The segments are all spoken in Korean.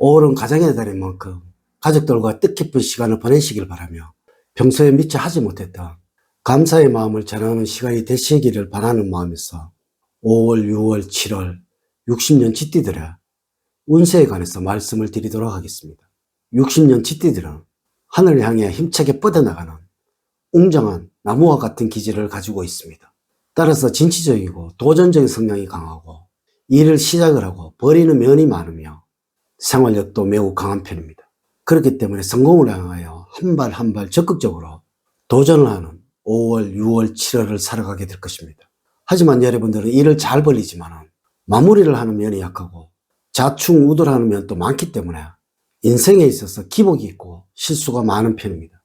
5월은 가정의 달인 만큼 가족들과 뜻깊은 시간을 보내시길 바라며 평소에 미처 하지 못했던 감사의 마음을 전하는 시간이 되시기를 바라는 마음에서 5월, 6월, 7월 60년 지띠들의 운세에 관해서 말씀을 드리도록 하겠습니다. 60년 지띠들은 하늘을 향해 힘차게 뻗어나가는 웅장한 나무와 같은 기질을 가지고 있습니다. 따라서 진취적이고 도전적인 성향이 강하고 일을 시작을 하고 버리는 면이 많으며 생활력도 매우 강한 편입니다. 그렇기 때문에 성공을 향하여 한 발 한 발 적극적으로 도전을 하는 5월, 6월, 7월을 살아가게 될 것입니다. 하지만 여러분들은 일을 잘 벌리지만 마무리를 하는 면이 약하고 자충우돌하는 면도 많기 때문에 인생에 있어서 기복이 있고 실수가 많은 편입니다.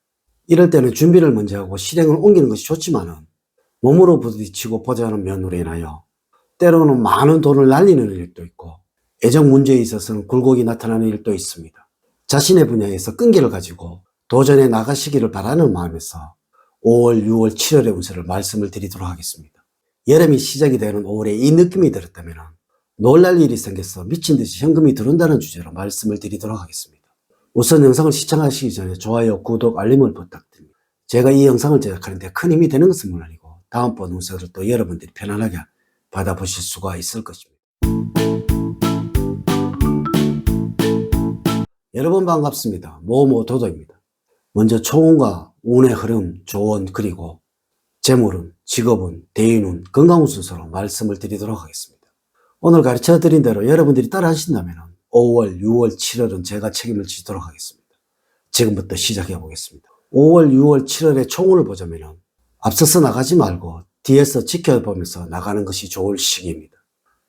이럴 때는 준비를 먼저 하고 실행을 옮기는 것이 좋지만은 몸으로 부딪히고 보자는 면으로 인하여 때로는 많은 돈을 날리는 일도 있고 애정 문제에 있어서는 굴곡이 나타나는 일도 있습니다. 자신의 분야에서 끈기를 가지고 도전해 나가시기를 바라는 마음에서 5월, 6월, 7월의 운세를 말씀을 드리도록 하겠습니다. 여름이 시작이 되는 5월에 이 느낌이 들었다면 놀랄 일이 생겨서 미친 듯이 현금이 들어온다는 주제로 말씀을 드리도록 하겠습니다. 우선 영상을 시청하시기 전에 좋아요, 구독, 알림을 부탁드립니다. 제가 이 영상을 제작하는데 큰 힘이 되는 것은 물론이고 다음번 운세를 또 여러분들이 편안하게 받아보실 수가 있을 것입니다. 여러분 반갑습니다. 모모 도도입니다. 먼저 초운과 운의 흐름, 조언 그리고 재물운, 직업운, 대인운, 건강운 순서로 말씀을 드리도록 하겠습니다. 오늘 가르쳐 드린 대로 여러분들이 따라 하신다면 5월, 6월, 7월은 제가 책임을 지도록 하겠습니다. 지금부터 시작해 보겠습니다. 5월, 6월, 7월의 총운을 보자면 앞서서 나가지 말고 뒤에서 지켜보면서 나가는 것이 좋을 시기입니다.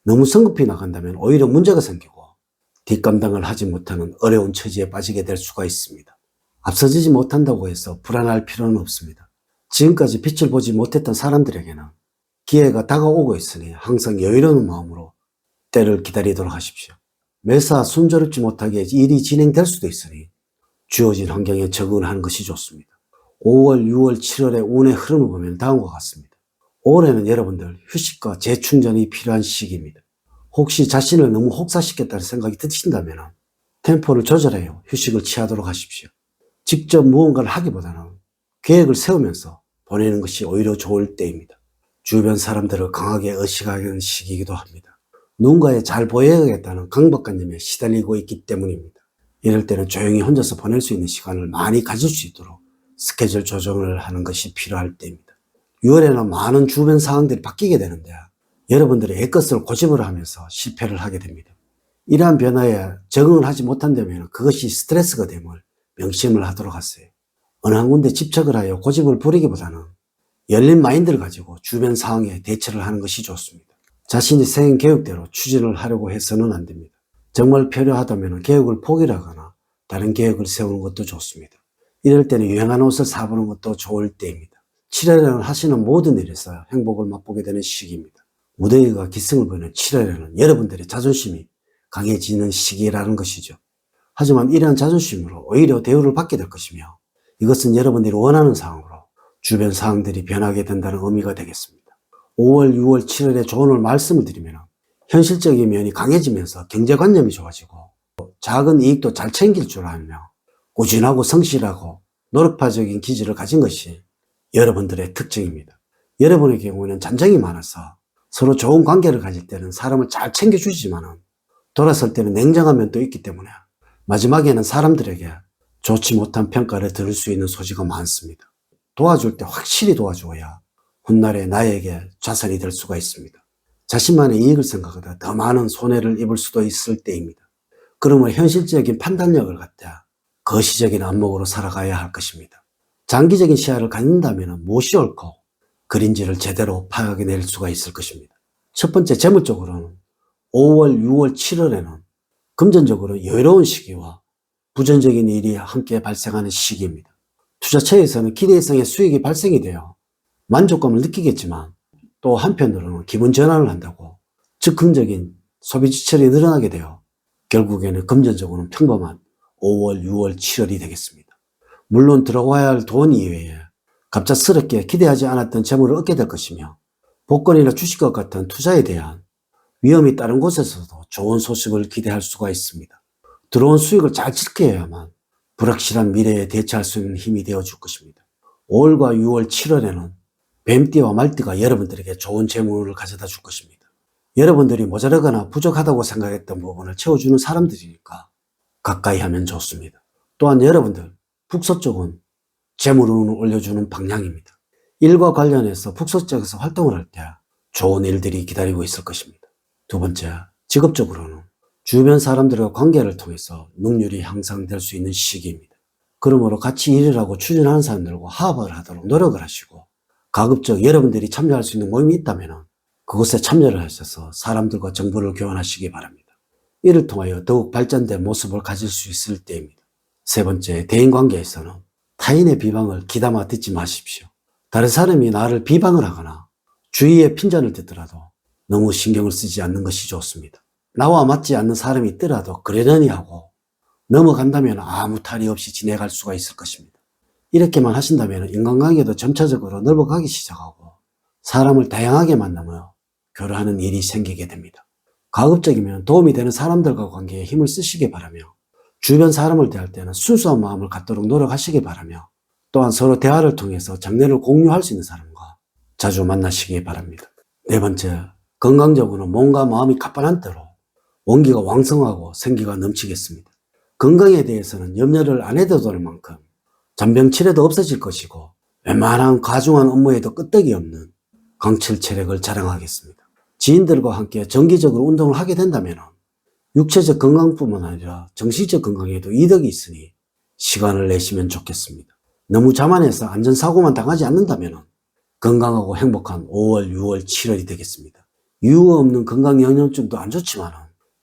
너무 성급히 나간다면 오히려 문제가 생기고 뒷감당을 하지 못하는 어려운 처지에 빠지게 될 수가 있습니다. 앞서지지 못한다고 해서 불안할 필요는 없습니다. 지금까지 빛을 보지 못했던 사람들에게는 기회가 다가오고 있으니 항상 여유로운 마음으로 때를 기다리도록 하십시오. 매사 순조롭지 못하게 일이 진행될 수도 있으니 주어진 환경에 적응을 하는 것이 좋습니다. 5월, 6월, 7월의 운의 흐름을 보면 다음과 같습니다. 올해는 여러분들 휴식과 재충전이 필요한 시기입니다. 혹시 자신을 너무 혹사시켰다는 생각이 드신다면 템포를 조절해요. 휴식을 취하도록 하십시오. 직접 무언가를 하기보다는 계획을 세우면서 보내는 것이 오히려 좋을 때입니다. 주변 사람들을 강하게 의식하는 시기이기도 합니다. 누군가에 잘 보여야겠다는 강박관념에 시달리고 있기 때문입니다. 이럴 때는 조용히 혼자서 보낼 수 있는 시간을 많이 가질 수 있도록 스케줄 조정을 하는 것이 필요할 때입니다. 6월에는 많은 주변 상황들이 바뀌게 되는데 여러분들이 애것을 고집을 하면서 실패를 하게 됩니다. 이러한 변화에 적응을 하지 못한다면 그것이 스트레스가 됨을 명심을 하도록 하세요. 어느 한 군데 집착을 하여 고집을 부리기보다는 열린 마인드를 가지고 주변 상황에 대처를 하는 것이 좋습니다. 자신이 생긴 계획대로 추진을 하려고 해서는 안 됩니다. 정말 필요하다면 계획을 포기하거나 다른 계획을 세우는 것도 좋습니다. 이럴 때는 유행하는 옷을 사보는 것도 좋을 때입니다. 7월에는 하시는 모든 일에서 행복을 맛보게 되는 시기입니다. 무더위가 기승을 부리는 7월에는 여러분들의 자존심이 강해지는 시기라는 것이죠. 하지만 이러한 자존심으로 오히려 대우를 받게 될 것이며 이것은 여러분들이 원하는 상황으로 주변 상황들이 변하게 된다는 의미가 되겠습니다. 5월, 6월, 7월에 조언을 말씀을 드리면 현실적인 면이 강해지면서 경제관념이 좋아지고 작은 이익도 잘 챙길 줄 알며 꾸준하고 성실하고 노력파적인 기질을 가진 것이 여러분들의 특징입니다. 여러분의 경우에는 잔정이 많아서 서로 좋은 관계를 가질 때는 사람을 잘 챙겨주지만은 돌아설 때는 냉정한 면도 있기 때문에 마지막에는 사람들에게 좋지 못한 평가를 들을 수 있는 소지가 많습니다. 도와줄 때 확실히 도와줘야 훗날에 나에게 자산이 될 수가 있습니다. 자신만의 이익을 생각하다 더 많은 손해를 입을 수도 있을 때입니다. 그러면 현실적인 판단력을 갖다 거시적인 안목으로 살아가야 할 것입니다. 장기적인 시야를 갖는다면 무엇이 옳고 그린지를 제대로 파악해낼 수가 있을 것입니다. 첫 번째 재물적으로는 5월, 6월, 7월에는 금전적으로 여유로운 시기와 부전적인 일이 함께 발생하는 시기입니다. 투자처에서는 기대 이상의 수익이 발생이 되어 만족감을 느끼겠지만 또 한편으로는 기분 전환을 한다고 즉흥적인 소비 지출이 늘어나게 되어 결국에는 금전적으로는 평범한 5월, 6월, 7월이 되겠습니다. 물론 들어와야 할 돈 이외에 갑작스럽게 기대하지 않았던 재물을 얻게 될 것이며 복권이나 주식과 같은 투자에 대한 위험이 다른 곳에서도 좋은 소식을 기대할 수가 있습니다. 들어온 수익을 잘 지켜야만 불확실한 미래에 대처할 수 있는 힘이 되어 줄 것입니다. 5월과 6월, 7월에는 뱀띠와 말띠가 여러분들에게 좋은 재물을 가져다 줄 것입니다. 여러분들이 모자라거나 부족하다고 생각했던 부분을 채워주는 사람들이니까 가까이 하면 좋습니다. 또한 여러분들 북서쪽은 재물운을 올려주는 방향입니다. 일과 관련해서 북서 쪽에서 활동을 할 때 좋은 일들이 기다리고 있을 것입니다. 두 번째, 직업적으로는 주변 사람들과 관계를 통해서 능률이 향상될 수 있는 시기입니다. 그러므로 같이 일을 하고 추진하는 사람들과 화합을 하도록 노력을 하시고 가급적 여러분들이 참여할 수 있는 모임이 있다면 그곳에 참여를 하셔서 사람들과 정보를 교환하시기 바랍니다. 이를 통하여 더욱 발전된 모습을 가질 수 있을 때입니다. 세 번째, 대인관계에서는 타인의 비방을 귀담아 듣지 마십시오. 다른 사람이 나를 비방을 하거나 주위에 핀잔을 듣더라도 너무 신경을 쓰지 않는 것이 좋습니다. 나와 맞지 않는 사람이 있더라도 그러려니 하고 넘어간다면 아무 탈이 없이 지내갈 수가 있을 것입니다. 이렇게만 하신다면 인간관계도 점차적으로 넓어가기 시작하고 사람을 다양하게 만나며 교류하는 일이 생기게 됩니다. 가급적이면 도움이 되는 사람들과 관계에 힘을 쓰시기 바라며 주변 사람을 대할 때는 순수한 마음을 갖도록 노력하시기 바라며 또한 서로 대화를 통해서 장래를 공유할 수 있는 사람과 자주 만나시기 바랍니다. 네 번째, 건강적으로 몸과 마음이 가뿐한 때로 원기가 왕성하고 생기가 넘치겠습니다. 건강에 대해서는 염려를 안 해도 될 만큼 잔병치레도 없어질 것이고 웬만한 과중한 업무에도 끄떡이 없는 강철 체력을 자랑하겠습니다. 지인들과 함께 정기적으로 운동을 하게 된다면 육체적 건강뿐만 아니라 정신적 건강에도 이득이 있으니 시간을 내시면 좋겠습니다. 너무 자만해서 안전사고만 당하지 않는다면 건강하고 행복한 5월, 6월, 7월이 되겠습니다. 이유 없는 건강영양증도 안 좋지만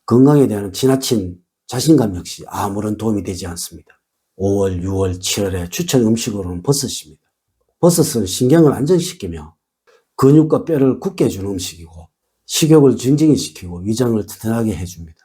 건강에 대한 지나친 자신감 역시 아무런 도움이 되지 않습니다. 5월, 6월, 7월의 추천 음식으로는 버섯입니다. 버섯은 신경을 안정시키며 근육과 뼈를 굳게 해주는 음식이고 식욕을 증진히 시키고 위장을 튼튼하게 해줍니다.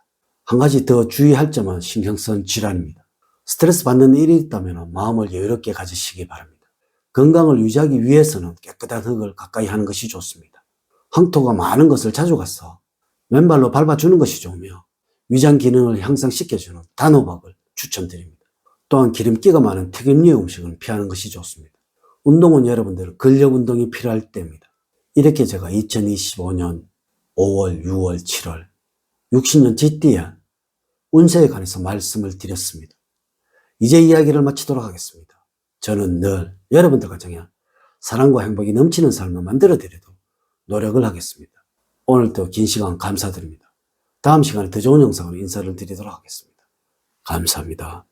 한 가지 더 주의할 점은 신경성 질환입니다. 스트레스 받는 일이 있다면 마음을 여유롭게 가지시기 바랍니다. 건강을 유지하기 위해서는 깨끗한 흙을 가까이 하는 것이 좋습니다. 황토가 많은 것을 자주 가서 왼발로 밟아주는 것이 좋으며 위장 기능을 향상시켜주는 단호박을 추천드립니다. 또한 기름기가 많은 튀김류 음식은 피하는 것이 좋습니다. 운동은 여러분들 근력 운동이 필요할 때입니다. 이렇게 제가 2025년 5월, 6월, 7월 60년 쥐띠에 운세에 관해서 말씀을 드렸습니다. 이제 이야기를 마치도록 하겠습니다. 저는 늘 여러분들 가정에 사랑과 행복이 넘치는 삶을 만들어 드려도 노력을 하겠습니다. 오늘도 긴 시간 감사드립니다. 다음 시간에 더 좋은 영상으로 인사를 드리도록 하겠습니다. 감사합니다.